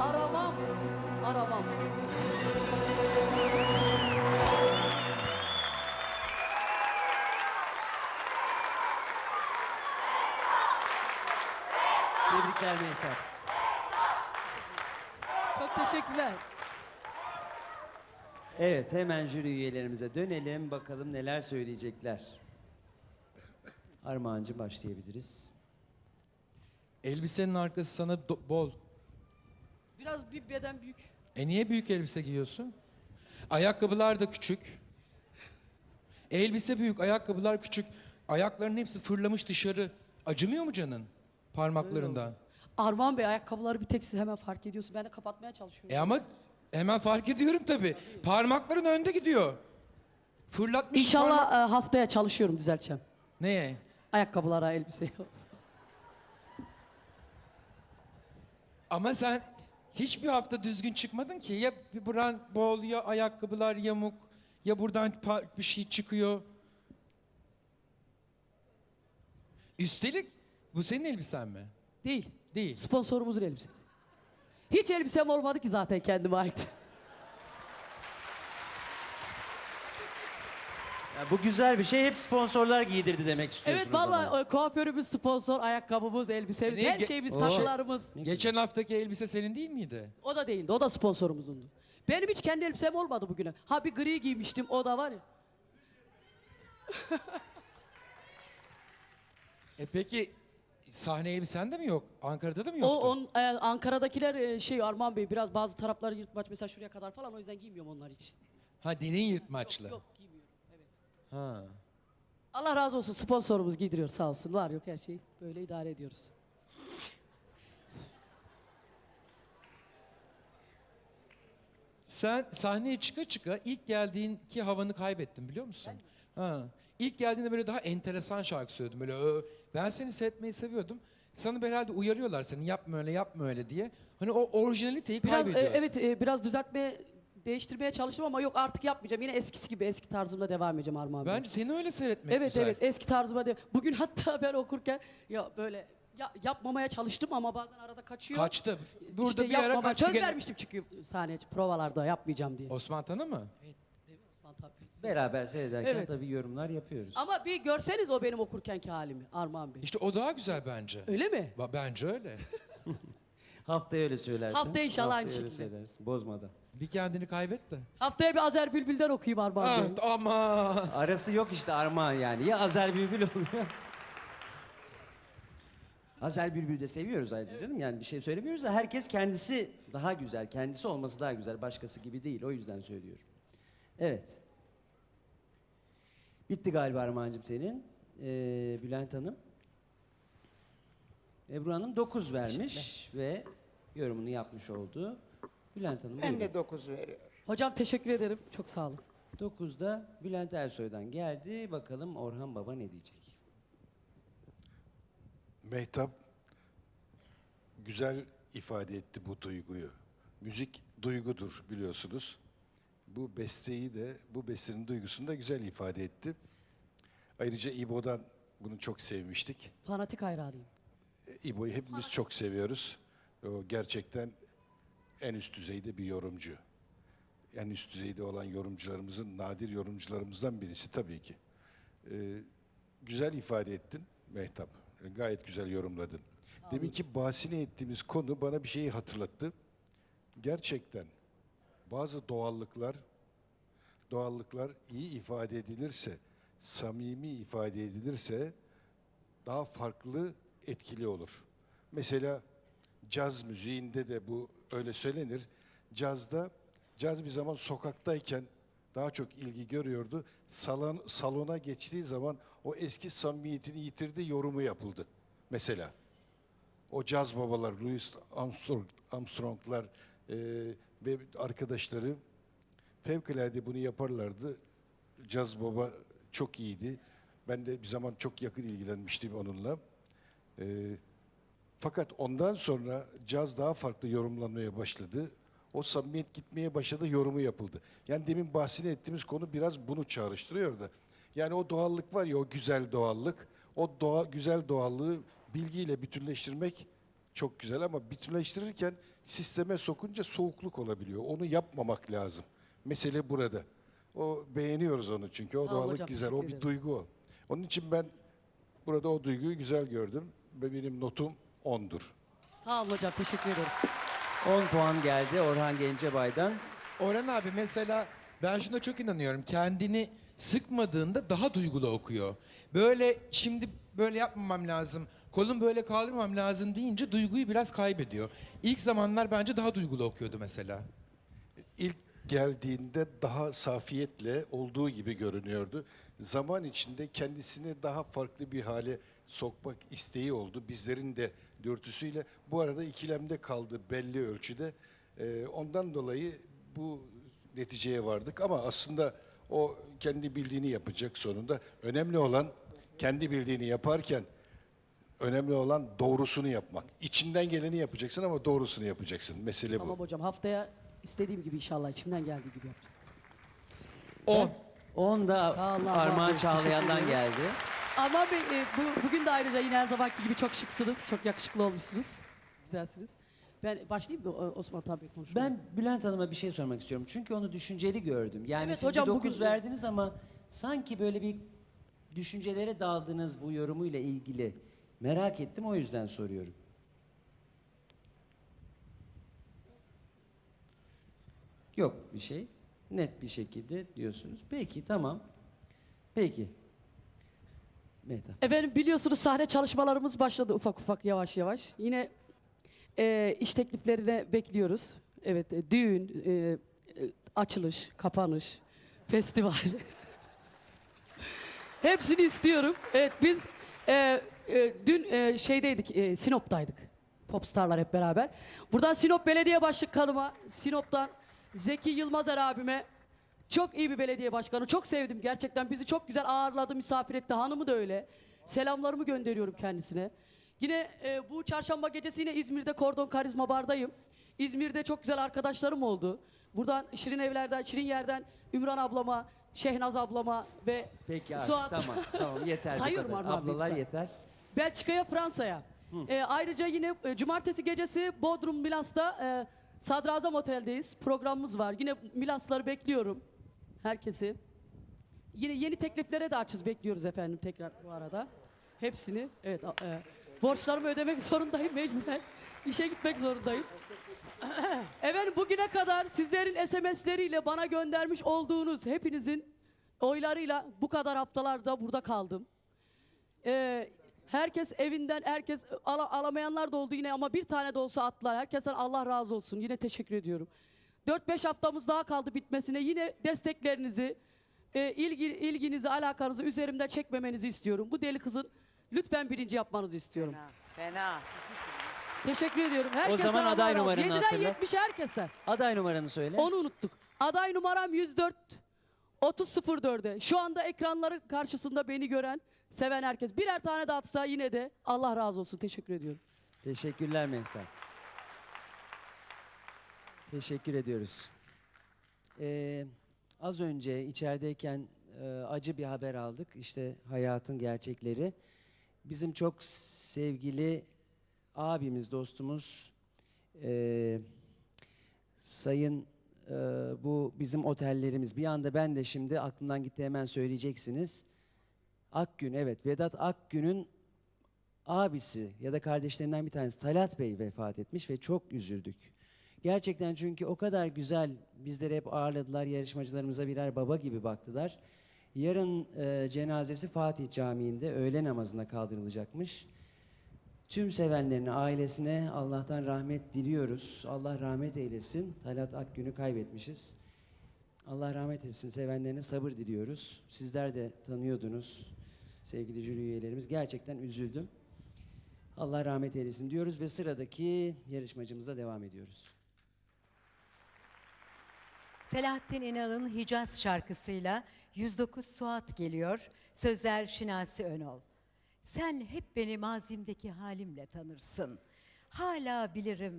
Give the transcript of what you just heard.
aramam, aramam. Tebrikler Mehtap. Çok teşekkürler. Evet hemen jüri üyelerimize dönelim. Bakalım neler söyleyecekler. Armağancı başlayabiliriz. Elbisenin arkası sana bol. Biraz bir beden büyük. E niye büyük elbise giyiyorsun? Ayakkabılar da küçük. Elbise büyük, ayakkabılar küçük. Ayakların hepsi fırlamış dışarı. Acımıyor mu canın? Parmaklarından. Armağan Bey ayakkabıları bir tek siz hemen fark ediyorsun. Ben de kapatmaya çalışıyorum. E ama hemen fark ediyorum tabii. Parmakların önde gidiyor. Fırlatmış İnşallah parmak- e, haftaya çalışıyorum düzelteceğim. Neye? Ayakkabılara, elbiseye. Ama sen hiçbir hafta düzgün çıkmadın ki. Ya buran bol ya ayakkabılar yamuk ya buradan bir şey çıkıyor. Üstelik bu senin elbisen mi? Değil. Değil. Sponsorumuzun elbisesi. Hiç elbisem olmadı ki zaten kendime ait. Ya bu güzel bir şey. Hep sponsorlar giydirdi demek istiyorsunuz evet e, kuaförümüz sponsor, ayakkabımız, elbisemiz, E her ge- şeyimiz, Oo. takılarımız. Geçen haftaki elbise senin değil miydi? O da değildi, o da sponsorumuzundu. Benim hiç kendi elbisem olmadı bugüne. Ha bir gri giymiştim, o da var ya. E peki sahne elbisen de mi yok? Ankara'da da mı O yoktu? on, e, Ankara'dakiler e, şey Arman Bey biraz bazı tarafları yırtmaç mesela şuraya kadar falan o yüzden giymiyorum onlar hiç. Ha derin yırtmaçlı. Yok. Ha. Allah razı olsun sponsorumuz giydiriyor sağ olsun. Var yok her şeyi böyle idare ediyoruz. Sen sahneye çıka çıka ilk geldiğinki havanı kaybettin biliyor musun? Ha. İlk geldiğinde böyle daha enteresan şarkı söyledin. Böyle "Ö, ben seni seyretmeyi seviyordum. Sana böyle herhalde uyarıyorlar seni yapma öyle yapma öyle diye. Hani o orijinaliteyi Biraz e, kaybediyorsun. evet e, biraz düzeltmeye değiştirmeye çalıştım ama yok artık yapmayacağım. Yine eskisi gibi eski tarzımda devam edeceğim Armağan Bey. Bence seni öyle seyretmek Evet güzel. evet eski tarzıma de. Bugün hatta ben okurken ya böyle ya, yapmamaya çalıştım ama bazen arada kaçıyor. Kaçtı. Burada İşte bir ara kaçtı Söz gene. vermiştim çünkü sahneye provalarda yapmayacağım diye. Osman Tanı mı? Evet, değil mi Osman tabii. Beraber seyrederken Evet. tabii yorumlar yapıyoruz. Ama bir görseniz o benim okurkenki halimi Armağan Bey. İşte o daha güzel bence. Öyle mi? Ba- Bence öyle. Haftaya öyle söylersin. Haftaya inşallah aynı Haftaya öyle şekilde. söylersin. Bozmadan. bir kendini kaybet de. Haftaya bir Azer Bülbül'den okuyayım Armağan Bey. Ah, ama Arası yok işte Armağan yani. Ya Azer Bülbül oluyor. Azer Bülbül'ü de seviyoruz ayrıca canım. Yani bir şey söylemiyoruz da herkes kendisi daha güzel. Kendisi olması daha güzel. Başkası gibi değil. O yüzden söylüyorum. Evet. Bitti galiba Armağan'cığım senin. Ee, Bülent Hanım. Ebru Hanım 9 vermiş ve yorumunu yapmış oldu. Bülent Hanım Ben de 9 veriyorum. Hocam teşekkür ederim. Çok sağ olun. 9'da Bülent Ersoy'dan geldi. Bakalım Orhan Baba ne diyecek? Mehtap güzel ifade etti bu duyguyu. Müzik duygudur biliyorsunuz. Bu besteyi de, bu bestenin duygusunu da güzel ifade etti. Ayrıca İbo'dan bunu çok sevmiştik. Fanatik hayranıyım. İbo'yu hepimiz çok seviyoruz. O gerçekten en üst düzeyde bir yorumcu. En üst düzeyde olan yorumcularımızın, nadir yorumcularımızdan birisi tabii ki. Ee, güzel ifade ettin Mehtap. Gayet güzel yorumladın. Demin ki bahsini ettiğimiz konu bana bir şeyi hatırlattı. Gerçekten bazı doğallıklar doğallıklar iyi ifade edilirse, samimi ifade edilirse daha farklı etkili olur. Mesela caz müziğinde de bu öyle söylenir. Cazda caz bir zaman sokaktayken daha çok ilgi görüyordu. Salon, salona geçtiği zaman o eski samimiyetini yitirdi, yorumu yapıldı. Mesela o caz babalar, Louis Armstrong, Armstrong'lar eee, ve arkadaşları fevkalade bunu yaparlardı. Caz baba çok iyiydi. Ben de bir zaman çok yakın ilgilenmiştim onunla. Ee, fakat ondan sonra caz daha farklı yorumlanmaya başladı. O samimiyet gitmeye başladı, yorumu yapıldı. Yani demin bahsini ettiğimiz konu biraz bunu çağrıştırıyor da. Yani o doğallık var ya, o güzel doğallık. O doğa, güzel doğallığı bilgiyle bütünleştirmek çok güzel ama bütünleştirirken sisteme sokunca soğukluk olabiliyor. Onu yapmamak lazım. Mesele burada. O beğeniyoruz onu çünkü. O Sağ doğallık hocam, güzel. O bir duygu o. Onun için ben burada o duyguyu güzel gördüm ve benim notum 10'dur. Sağ olun hocam teşekkür ederim. 10 puan geldi Orhan Gencebay'dan. Orhan abi mesela ben şuna çok inanıyorum. Kendini sıkmadığında daha duygulu okuyor. Böyle şimdi böyle yapmamam lazım. Kolum böyle kaldırmam lazım deyince duyguyu biraz kaybediyor. İlk zamanlar bence daha duygulu okuyordu mesela. İlk geldiğinde daha safiyetle olduğu gibi görünüyordu. Zaman içinde kendisini daha farklı bir hale sokmak isteği oldu. Bizlerin de dürtüsüyle. Bu arada ikilemde kaldı belli ölçüde. Ee, ondan dolayı bu neticeye vardık. Ama aslında o kendi bildiğini yapacak sonunda. Önemli olan kendi bildiğini yaparken önemli olan doğrusunu yapmak. İçinden geleni yapacaksın ama doğrusunu yapacaksın. Mesele bu. Tamam hocam haftaya istediğim gibi inşallah içimden geldiği gibi yapacağım. 10. 10 da Sağ Armağan Armağan Bey, Çağlayan'dan teşekkür geldi. Armağan Bey e, bu, bugün de ayrıca yine her zamanki gibi çok şıksınız. Çok yakışıklı olmuşsunuz. Güzelsiniz. Ben başlayayım mı Osman Tan Bey konuşmaya? Ben Bülent Hanım'a bir şey sormak istiyorum. Çünkü onu düşünceli gördüm. Yani Evet siz hocam, bir 9 bugün- verdiniz ama sanki böyle bir düşüncelere daldınız bu yorumuyla ilgili. Merak ettim o yüzden soruyorum. Yok bir şey. Net bir şekilde diyorsunuz. Peki tamam. Peki. Meta. Efendim biliyorsunuz sahne çalışmalarımız başladı ufak ufak yavaş yavaş. Yine e, iş tekliflerine bekliyoruz. Evet e, düğün, e, e, açılış, kapanış, festival. Hepsini istiyorum. Evet biz e, e, dün e, şeydeydik, e, Sinop'taydık. Popstarlar hep beraber. Buradan Sinop Belediye Başkanıma, Sinop'tan Zeki Yılmazer abime çok iyi bir belediye başkanı. Çok sevdim gerçekten. Bizi çok güzel ağırladı, misafir etti. Hanımı da öyle. Selamlarımı gönderiyorum kendisine. Yine e, bu çarşamba gecesi yine İzmir'de Kordon Karizma Bar'dayım. İzmir'de çok güzel arkadaşlarım oldu. Buradan Şirin Evler'den, Şirin Yer'den Ümran ablama, Şehnaz ablama ve Peki artık Suat. tamam tamam yeter bu Sayıyorum kadar. Armağan Bey, Ablalar yeter. Belçika'ya, Fransa'ya. Ee, ayrıca yine e, cumartesi gecesi Bodrum Milas'ta e, Sadrazam Otel'deyiz. Programımız var. Yine Milasları bekliyorum. Herkesi. Yine yeni tekliflere de açız bekliyoruz efendim tekrar bu arada. Hepsini. Evet. e, borçlarımı ödemek zorundayım mecburen. İşe gitmek zorundayım. efendim bugüne kadar sizlerin SMS'leriyle bana göndermiş olduğunuz hepinizin oylarıyla bu kadar haftalarda burada kaldım. Ee, herkes evinden, herkes ala- alamayanlar da oldu yine ama bir tane de olsa atlar. Herkesten Allah razı olsun. Yine teşekkür ediyorum. 4-5 haftamız daha kaldı bitmesine. Yine desteklerinizi, e, ilgi, ilginizi, alakanızı üzerimden çekmemenizi istiyorum. Bu deli kızın lütfen birinci yapmanızı istiyorum. Fena. Fena. Teşekkür ediyorum. Herkesten zaman Allah aday olsun. numaranı 7'den hatırlat. 70'e herkesten. Aday numaranı söyle. Onu unuttuk. Aday numaram 104 3004'e. Şu anda ekranların karşısında beni gören, seven herkes. Birer tane dağıtsa yine de Allah razı olsun. Teşekkür ediyorum. Teşekkürler Mehtap. Teşekkür ediyoruz. Ee, az önce içerideyken e, acı bir haber aldık. İşte hayatın gerçekleri. Bizim çok sevgili abimiz, dostumuz e, Sayın e, bu bizim otellerimiz. Bir anda ben de şimdi aklımdan gitti hemen söyleyeceksiniz. Akgün evet Vedat Akgün'ün abisi ya da kardeşlerinden bir tanesi Talat Bey vefat etmiş ve çok üzüldük. Gerçekten çünkü o kadar güzel bizleri hep ağırladılar, yarışmacılarımıza birer baba gibi baktılar. Yarın e, cenazesi Fatih Camii'nde öğle namazına kaldırılacakmış. Tüm sevenlerine, ailesine Allah'tan rahmet diliyoruz. Allah rahmet eylesin. Talat Akgün'ü kaybetmişiz. Allah rahmet etsin. Sevenlerine sabır diliyoruz. Sizler de tanıyordunuz sevgili jüri üyelerimiz. Gerçekten üzüldüm. Allah rahmet eylesin diyoruz ve sıradaki yarışmacımıza devam ediyoruz. Selahattin İnal'ın Hicaz şarkısıyla 109 Suat geliyor. Sözler Şinasi Önol. Sen hep beni mazimdeki halimle tanırsın. Hala bilirim